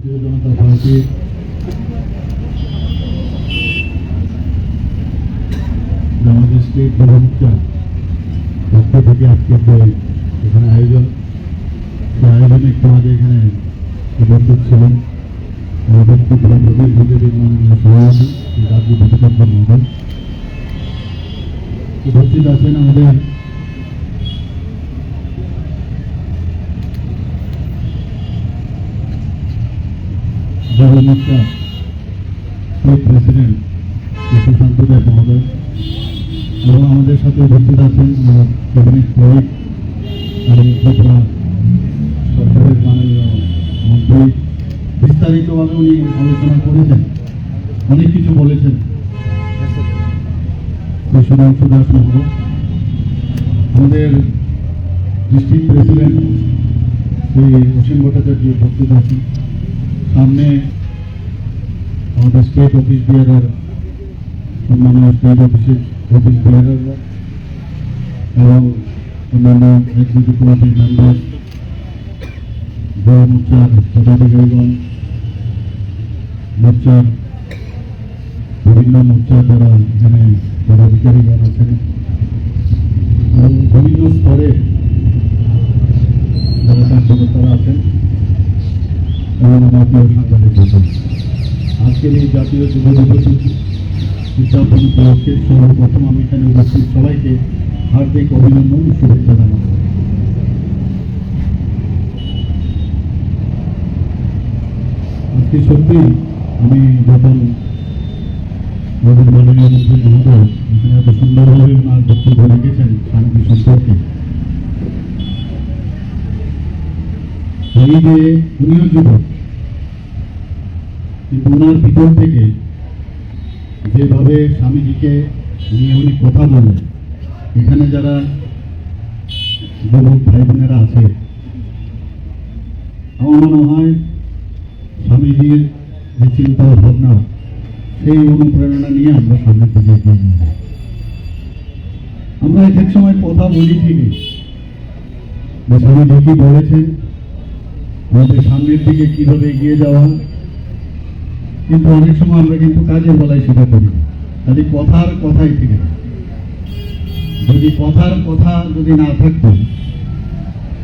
ভারতীয় জনতা পার্টির আমাদের স্টেট প্রধানটা পক্ষ থেকে আজকে যে এখানে আয়োজন সেই আয়োজনে একটু আগে এখানে উপস্থিত ছিলেন আমাদের ত্রিপুরা প্রদেশ বিজেপির মাননীয় সভাপতি শ্রী রাজীব ভট্টাচার্য মহোদয় উপস্থিত আছেন আমাদের স্টেট প্রেসিডেন্ট সুশান্ত দেব মহোদয়, এবং আমাদের সাথে উপস্থিত আছেন আমার ক্যাবিনেট ক্লার্ক এবং ত্রিপুরা সরকারের মাননীয় মন্ত্রী। বিস্তারিতভাবে উনি আলোচনা করেছেন, অনেক কিছু বলেছেন। সুধাংশু দাস মহোদয়, আমাদের ডিস্ট্রিক্ট প্রেসিডেন্ট শ্রী অসীম ভট্টাচার্য উপস্থিত আছেন। সামনে আমাদের স্টেট অফিস বিয়ারার সম্মানীয় স্টেট অফিসের অফিস বিয়ারাররা এবং অন্যান্য এক্সিকিউটিভ কমিটির মেম্বার যুব মোর্চার পদাধিকারীগণ মোর্চার বিভিন্ন মোর্চার যারা এখানে পদাধিকারীগণ আছেন এবং বিভিন্ন স্তরে যারা কার্যকর্তারা আছেন এবং আমার প্রিয় সাংবাদিক বন্ধু। আজকের এই জাতীয় যুব দিবস উদযাপন উপলক্ষে সর্বপ্রথম আমি এখানে উপস্থিত সবাইকে হার্দিক অভিনন্দন শুভেচ্ছা জানাব আজকে সত্যি আমি যখন আমাদের মাননীয় মন্ত্রী মহোদয় এখানে এত সুন্দরভাবে ওনার বক্তব্য রেখেছেন শান্তি সম্পর্কে এই যে উনিও যুবক কিন্তু ওনার ভিতর থেকে যেভাবে স্বামীজিকে নিয়ে উনি কথা বললেন এখানে যারা যুবক ভাই বোনেরা আছে, আমার মনে হয় স্বামীজির যে চিন্তা ভাবনা সেই অনুপ্রেরণা নিয়ে আমরা সামনের দিকে এগিয়ে আমরা এক এক সময় কথা বলি ঠিকই স্বামীজি কি বলেছেন, আমাদের সামনের দিকে কীভাবে এগিয়ে যাওয়া কিন্তু অনেক সময় আমরা কিন্তু কাজের বেলায় সেটা করি। খালি কথার কথাই থেকে। যদি কথার কথা যদি না থাকতো,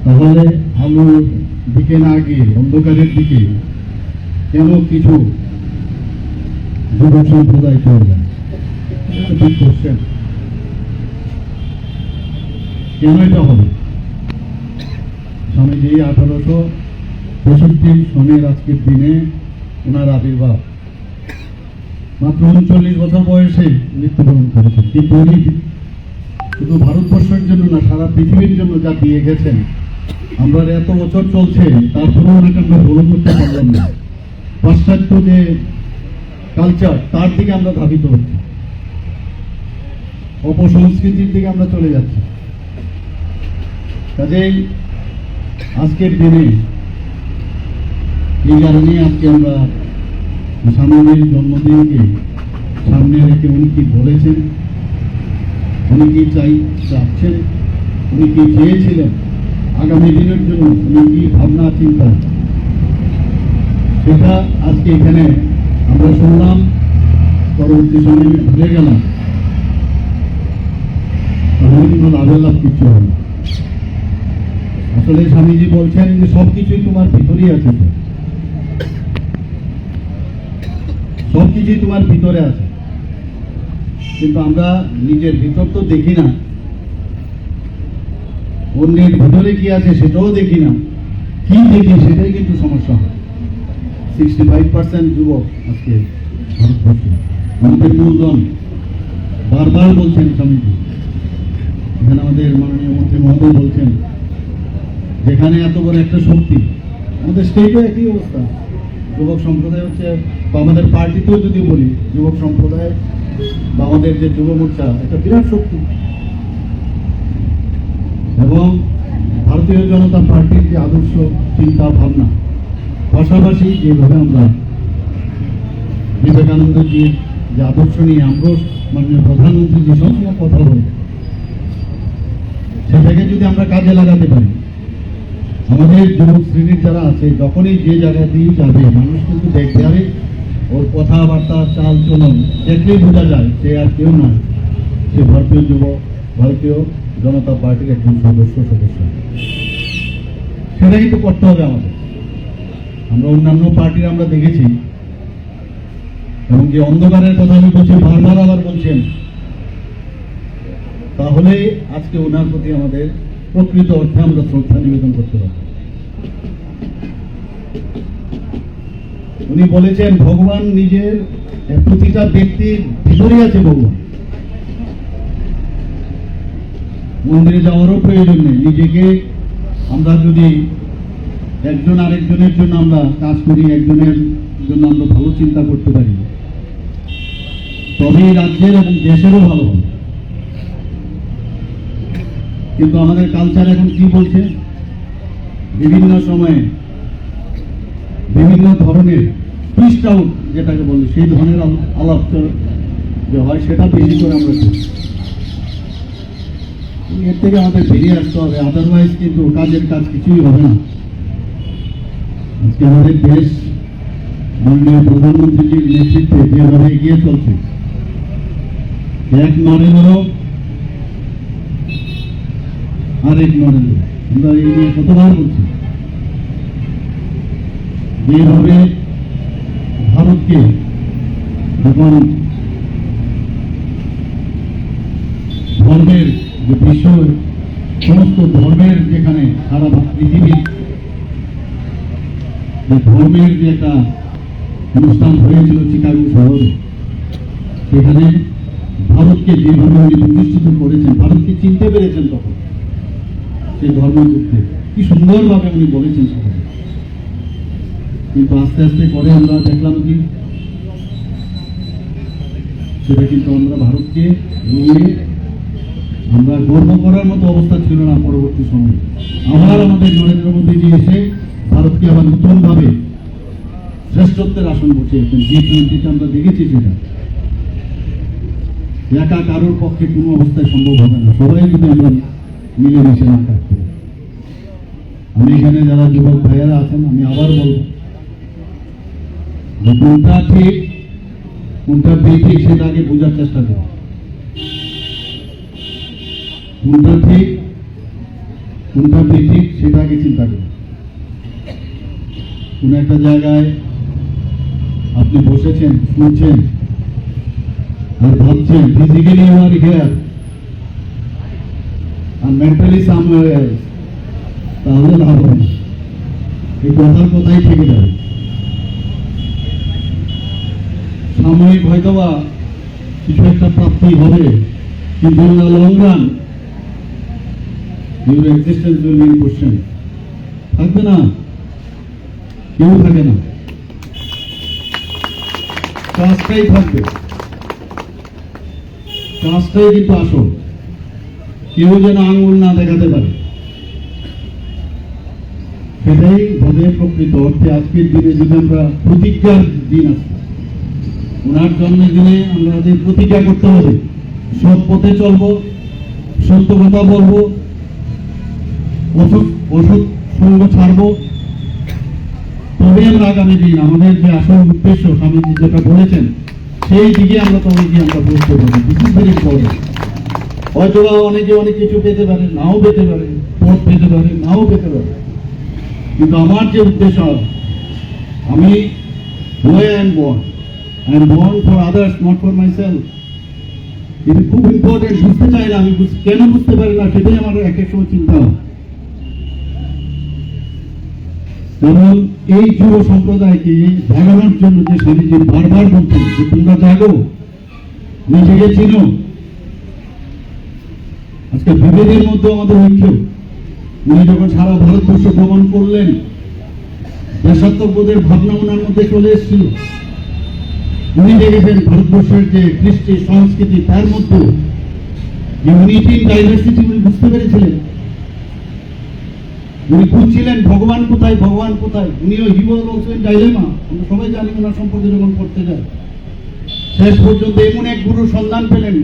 তাহলে আলোর দিকে না গিয়ে, অন্ধকারের দিকে কেন কিছু যুব সম্প্রদায় চলে যায়? কেন এটা হবে? স্বামীজি আঠারোশো পঁয়ষট্টি সনের আজকের দিনে ওনার আবির্ভাব। মাত্র উনচল্লিশ বছর বয়সে মৃত্যুবরণ করেছেন। কিন্তু উনি শুধু ভারতবর্ষের জন্য না, সারা পৃথিবীর জন্য যা দিয়ে গেছেন। আমরা এত বছর চলছে তারপরেও ওনাকে আমরা ফলো করতে পারলাম না। পাশ্চাত্য যে কালচার তার দিকে আমরা ধাবিত হচ্ছি। অপসংস্কৃতির দিকে আমরা চলে যাচ্ছি। কাজেই আজকের দিনে এই কারণে আজকে আমরা স্বামীজির জন্মদিনকে সামনে রেখে উনি কি বলেছেন? উনি কি চাই চাচ্ছেন? উনি কি চেয়েছিলেন? আগামী দিনের জন্য উনি কি ভাবনা চিন্তা? সেটা আজকে এখানে আমরা শুনলাম, পরবর্তী সময়ে ভুলে গেলাম। হবে আসলে স্বামীজি বলছেন যে সব কিছুই তোমার ভিতরেই আছে তো। সব কিছুই তোমার ভিতরে আছে। কিন্তু আমরা নিজের ভিতর তো দেখি না। অন্যের ভিতরে কি আছে সেটাও দেখি না। কি দেখি সেটাই কিন্তু সমস্যা হয়। সিক্সটি ফাইভ পার্সেন্ট যুবক আজকে ভারতবর্ষে। আমাদের মূলধন বারবার বলছেন স্বামীজি। এখানে আমাদের মাননীয় মন্ত্রী মহোদয় বলছেন, যেখানে এত বড় একটা শক্তি, আমাদের স্টেটও একই অবস্থা। যুবক সম্প্রদায় হচ্ছে বা আমাদের পার্টিতেও যদি বলি, যুবক সম্প্রদায় বা আমাদের যে যুব মোর্চা, একটা বিরাট শক্তি। এবং ভারতীয় জনতা পার্টির যে আদর্শ, চিন্তা, ভাবনা, পাশাপাশি যেভাবে আমরা বিবেকানন্দজির যে আদর্শ নিয়ে আমরা মাননীয় প্রধানমন্ত্রী যে সবসময় কথা বলে, সেটাকে যদি আমরা কাজে লাগাতে পারি, আমাদের যুবক শ্রেণির যারা আছে, যখনই যে জায়গা দিয়ে যাবে, মানুষ কিন্তু দেখবে আরে ওর কথাবার্তা চাল চলন দেখলেই বোঝা যায় সে আর কেউ না। সে ভারতীয় যুবক ভারতীয় জনতা পার্টির একজন সদস্য সদস্য। সেটা কিন্তু করতে হবে আমাদের। আমরা অন্যান্য পার্টির আমরা দেখেছি। এবং যে অন্ধকারের কথা আমি বলছি, বারবার আবার বলছেন। তাহলে আজকে ওনার প্রতি আমাদের প্রকৃত অর্থে আমরা শ্রদ্ধা নিবেদন করতে পারব। উনি বলেছেন, ভগবান নিজের প্রতিটা ব্যক্তির ভিতরেই আছে ভগবান। মন্দিরে যাওয়ারও প্রয়োজন নেই। নিজেকে আমরা যদি একজন আরেকজনের জন্য আমরা কাজ করি, একজনের জন্য আমরা ভালো চিন্তা করতে পারি। তবেই রাজ্যের এবং দেশেরও ভালো হবে। কিন্তু আমাদের কালচার এখন কি বলছে? বিভিন্ন সময়ে বিভিন্ন ধরনের আউট যেটাকে বলে, সেই ধরনের আলাপ যে হয় সেটা বেশি করে আমরা। এর থেকে আমাদের বেরিয়ে আসতে হবে। আদারওয়াইজ কিন্তু কাজের কাজ কিছুই হবে না। আজকে আমাদের দেশ মাননীয় প্রধানমন্ত্রীজির নেতৃত্বে যেভাবে এগিয়ে চলছে, এক নরেন্দ্র আরেক নরেন্দ্র আমরা এই নিয়ে কতবার বলছি? যেভাবে ভারতকে এখন ধর্মের যে বিশ্ব সমস্ত ধর্মের যেখানে সারা পৃথিবীর যে ধর্মের যে একটা অনুষ্ঠান হয়েছিল চিকাগো শহরে, সেখানে ভারতকে যেভাবে উনি প্রতিষ্ঠিত করেছেন, ভারতকে চিনতে পেরেছেন তখন সেই ধর্মযুদ্ধে। কি সুন্দরভাবে উনি বলেছেন সেখানে কিন্তু আস্তে আস্তে করে আমরা দেখলাম কি? সেটা কিন্তু আমরা ভারতকে নিয়ে আমরা গর্ব করার মতো অবস্থা ছিল না পরবর্তী সময়ে। আবার আমাদের নরেন্দ্র মোদীজি এসে ভারতকে আবার নতুনভাবে শ্রেষ্ঠত্বের আসন বসিয়েছেন জি টোয়েন্টিতে আমরা দেখেছি সেটা। একা কারোর পক্ষে কোনো অবস্থায় সম্ভব হবে না। সবাই যদি আমরা মিলেমিশে না কাজ করি আমি এখানে যারা যুবক ভাইয়েরা আছেন, আমি আবার বলব যে কোনটা ঠিক কোনটা বেঠিক সেটা আগে বোঝার চেষ্টা করো কোনটা ঠিক কোনটা বেঠিক সেটা আগে চিন্তা করুন কোন একটা জায়গায় আপনি বসেছেন শুনছেন আর ভাবছেন ফিজিক্যালি ইউ আর হিয়ার আর মেন্টালি সামওয়্যার এলস তাহলে লাভ হবে না এই কথার কথাই থেকে যাবে সাময়িক হয়তো বা কিছু একটা প্রাপ্তি হবে, কিন্তু in long run your existence will be question থাকবে না, কেউ থাকে না। কাজটাই থাকবে। কাজটাই কিন্তু আসল। কেউ যেন আঙুল না দেখাতে পারে। সেটাই হবে প্রকৃত অর্থে আজকের দিনে যদি আমরা প্রতিজ্ঞার দিন আছে ওনার জন্মদিনে আমাদের প্রতিজ্ঞা করতে হবে সৎ পথে চলবো, সত্য কথা বলব অসৎ অসৎ সঙ্গ ছাড়বো। তবে আমরা আগামী দিন আমাদের যে আসল উদ্দেশ্য, স্বামীজি যেটা বলেছেন, সেই দিকে আমরা তবে গিয়ে আমরা বুঝতে পারি ভেরি ইম্পর্টেন্ট হয়তো বা অনেকে অনেক কিছু পেতে পারে, নাও পেতে পারে, পথ পেতে পারে, নাও পেতে পারে। কিন্তু আমার যে উদ্দেশ্য, আমি way and born born for others not for my self এটা খুব ইম্পর্টেন্ট বুঝতে চাই না আমি কেন বুঝতে পারি না, সেটাই আমার এক এক সময় চিন্তা হয়। কারণ এই যুব সম্প্রদায়কে জাগানোর জন্য যে স্বামীজি বারবার বলছেন, যে তোমরা জাগো নিজেকে চিনো আজকে বিভেদের মধ্যে আমাদের ঐক্য। উনি যখন সারা ভারতবর্ষ ভ্রমণ করলেন, দেশাত্মবোধের ভাবনা ওনার মধ্যে চলে এসেছিল। উনি দেখেছেন ভারতবর্ষের যে কৃষ্টি সংস্কৃতি, তার মধ্যে ডাইভার্সিটি উনি বুঝতে পেরেছিলেন। উনি খুঁজছিলেন, ভগবান কোথায় ভগবান কোথায়? উনিও ডাইলেমা আমরা সবাই জানি ওনার সম্পর্কে যখন পড়তে যাই। শেষ পর্যন্ত এমন এক গুরু সন্ধান পেলেন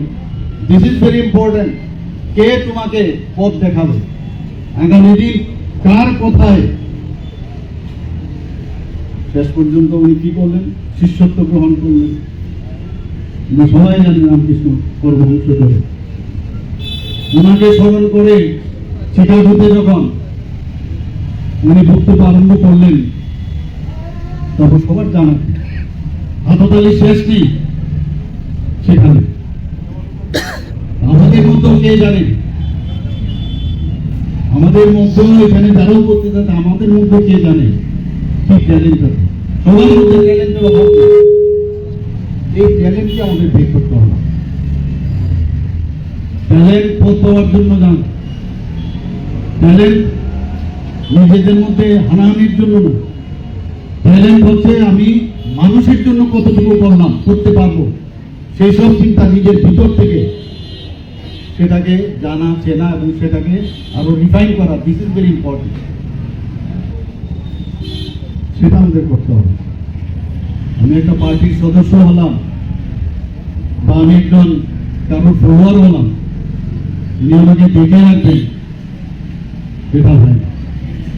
দিস ইজ ভেরি ইম্পর্টেন্ট কে তোমাকে পথ দেখাবে? কার কোথায় শেষ পর্যন্ত উনি কি করলেন? শিষ্যত্ব গ্রহণ করলেন। আমরা সবাই জানি রামকৃষ্ণ পরমহংস করে। ওনাকে স্মরণ করে চিকাগোতে যখন উনি বক্তব্য আরম্ভ করলেন, তখন সবার জানা হাততালি শেষ নেই সেখানে। আমাদের মধ্যেও কে জানে, আমাদের মধ্যেও এখানে যারাও করতে যাচ্ছে, আমাদের মধ্যে কে জানে? কি ট্যালেন্ট আছে? ট্যালেন্ট নিজেদের মধ্যে হানাহানির জন্য না। ট্যালেন্ট হচ্ছে আমি মানুষের জন্য কতটুকু করলাম, করতে পারব, সেই সব চিন্তা নিজের ভিতর থেকে। সেটাকে জানা, চেনা এবং সেটাকে আরও রিফাইন করা দিস ইজ ভেরি ইম্পর্টেন্ট সেটা আমাদের করতে হবে। আমি একটা পার্টির সদস্য হলাম বা আমি একজন কারোর ফলোয়ার হলাম উনি আমাকে দেখে রাখবেন এটা হয়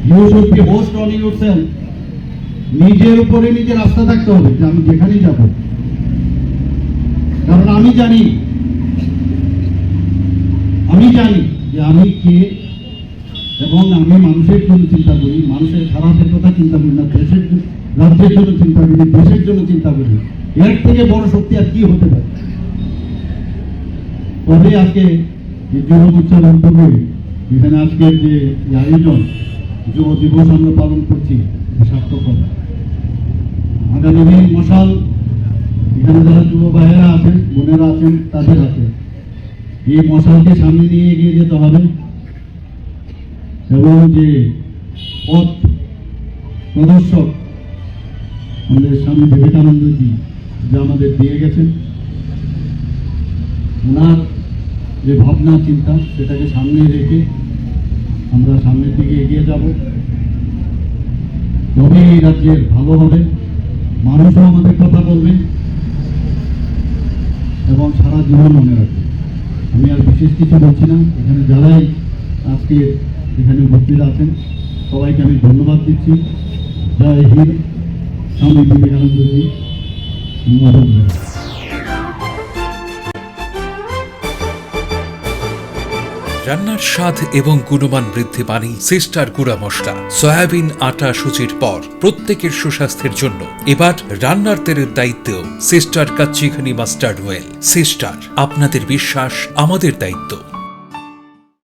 you should be host on your নিজের উপরে নিজের আস্থা থাকতে হবে যে আমি যেখানেই যাব। কারণ আমি জানি আমি জানি যে আমি কে এবং আমি মানুষের জন্য চিন্তা করি, মানুষের খারাপের কথা চিন্তা করি না, দেশের রাজ্যের জন্য চিন্তা করি দেশের জন্য চিন্তা করি এর থেকে বড় শক্তি আর কি হতে পারে? তবে আজকে এই যুব মোর্চার উদ্যোগে এখানে আজকের যে আয়োজন, যুব দিবস আমরা পালন করছি সার্থকতা আগামী দিন মশাল, এখানে যারা যুব ভাইয়েরা আছেন, বোনেরা আছেন, তাদের হাতে। এই মশালকে সামনে নিয়ে এগিয়ে যেতে হবে। এবং যে পথ প্রদর্শক আমাদের স্বামী বিবেকানন্দজি যা আমাদের দিয়ে গেছেন, ওনার যে ভাবনা, চিন্তা, সেটাকে সামনে রেখে আমরা সামনের দিকে এগিয়ে যাব। তবে এই রাজ্যের ভালো হবে। মানুষও আমাদের কথা বলবে এবং সারা জীবন মনে রাখবে। আমি আর বিশেষ কিছু বলছি না। এখানে যারাই আজকে এখানে উপস্থিত আছেন। সবাইকে আমি ধন্যবাদ দিচ্ছি। জয় হিন্দ। স্বামী বিবেকানন্দজি। রান্নার স্বাদ এবং গুণমান বৃদ্ধি পানি সিস্টার গুঁড়া মশলা, সয়াবিন আটা সুচির পর প্রত্যেকের সুস্বাস্থ্যের জন্য। এবার রান্নার তেলের দায়িত্বেও sister Kachchi Ghani mustard oil. Sister, আপনাদের বিশ্বাস আমাদের দায়িত্ব।